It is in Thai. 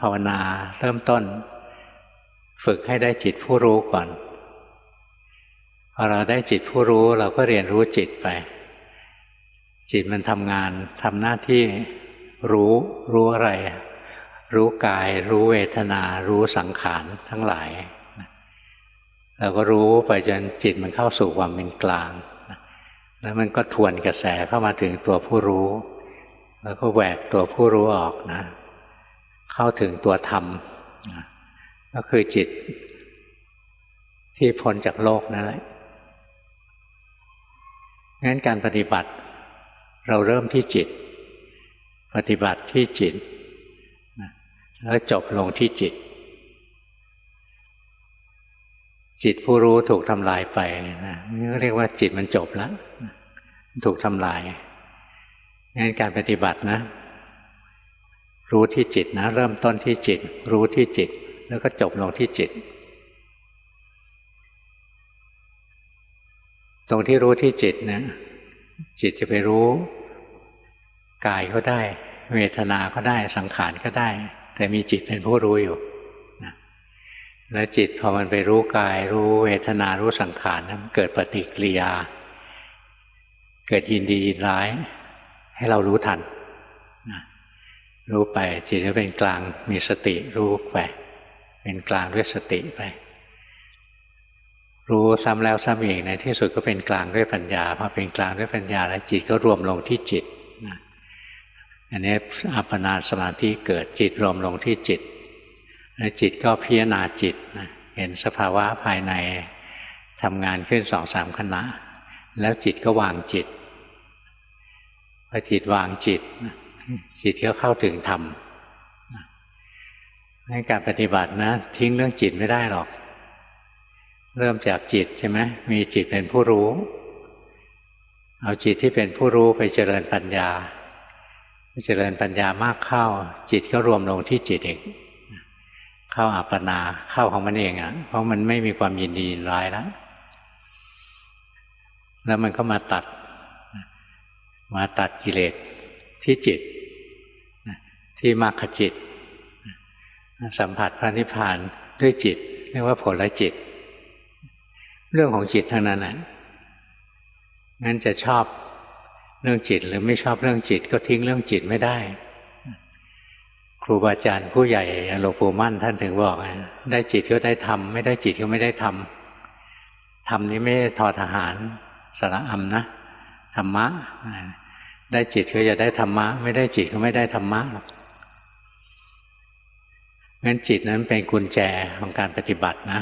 ภาวนาเริ่มต้น ฝึกให้ได้จิตผู้รู้ก่อนพอเราได้จิตผู้รู้เราก็เรียนรู้จิตไป จิตมันทำงานทำหน้าที่รู้รู้อะไร รู้กาย รู้เวทนา รู้สังขารทั้งหลายเราก็รู้ไปจนจิตมันเข้าสู่ความเป็นกลาง แล้วมันก็ทวนกระแสเข้ามาถึงตัวผู้รู้ แล้วก็แหวกตัวผู้รู้ออกนะ เข้าถึงตัวธรรม ก็คือจิตที่พ้นจากโลกนั่นแหละงั้นการปฏิบัติเราเริ่มที่จิต ปฏิบัติที่จิต แล้วจบลงที่จิต จิตผู้รู้ถูกทำลายไปนะนี่เรียกว่าจิตมันจบแล้ว ถูกทำลายงั้นการปฏิบัตินะ รู้ที่จิตนะ เริ่มต้นที่จิต รู้ที่จิต แล้วก็จบลงที่จิต ตรงที่รู้ที่จิตนะจิตจะไปรู้กายก็ได้ เวทนาก็ได้สังขารก็ได้ แต่มีจิตเป็นผู้รู้อยู่แล้วจิตพอมันไปรู้กาย รู้เวทนารู้สังขารมันเกิดปฏิกิริยา เกิดยินดียินร้าย ให้เรารู้ทัน รู้ไปจิตจะเป็นกลางมีสติรู้ไป เป็นกลางด้วยสติไป รู้ซ้ำแล้วซ้ำอีกในที่สุดก็เป็นกลางด้วยปัญญาพอเป็นกลางด้วยปัญญา แล้วจิตก็รวมลงที่จิตอันนี้อัปปนาสมาธิเกิดจิตรวมลงที่จิต แล้วจิตก็พิจารณาจิตเห็นสภาวะภายในทำงานขึ้นสองสามขณะ แล้วจิตก็วางจิตพอจิตวางจิต จิตก็เข้าถึงธรรมในการปฏิบัตินะ ทิ้งเรื่องจิตไม่ได้หรอก เริ่มจากจิตใช่ไหมมีจิตเป็นผู้รู้ เอาจิตที่เป็นผู้รู้ไปเจริญปัญญาเจริญปัญญามากเข้า จิตก็รวมลงที่จิตเองเข้าอัปปนาเข้าของมันเองอะ่ะ เพราะมันไม่มีความยินดียินร้ายแล้วแล้วมันก็มาตัด มาตัดกิเลสที่จิต ที่มรรคจิต สัมผัสพระนิพพานด้วยจิต เรียกว่าผลจิต เรื่องของจิตทั้งนั้นนะงั้นจะชอบเรื่องจิตหรือไม่ชอบเรื่องจิต ก็ทิ้งเรื่องจิตไม่ได้ ครูบาอาจารย์ผู้ใหญ่หลวงปู่มั่นท่านถึงบอกได้จิตก็ได้ทำไม่ได้จิตก็ไม่ได้ทำทำนี้ไม่ทอทหารสระอัมนะธรรมะ ได้จิตก็จะได้ธรรมะ ไม่ได้จิตก็ไม่ได้ธรรมะหรอก งั้นจิตนั้นเป็นกุญแจของการปฏิบัตินะ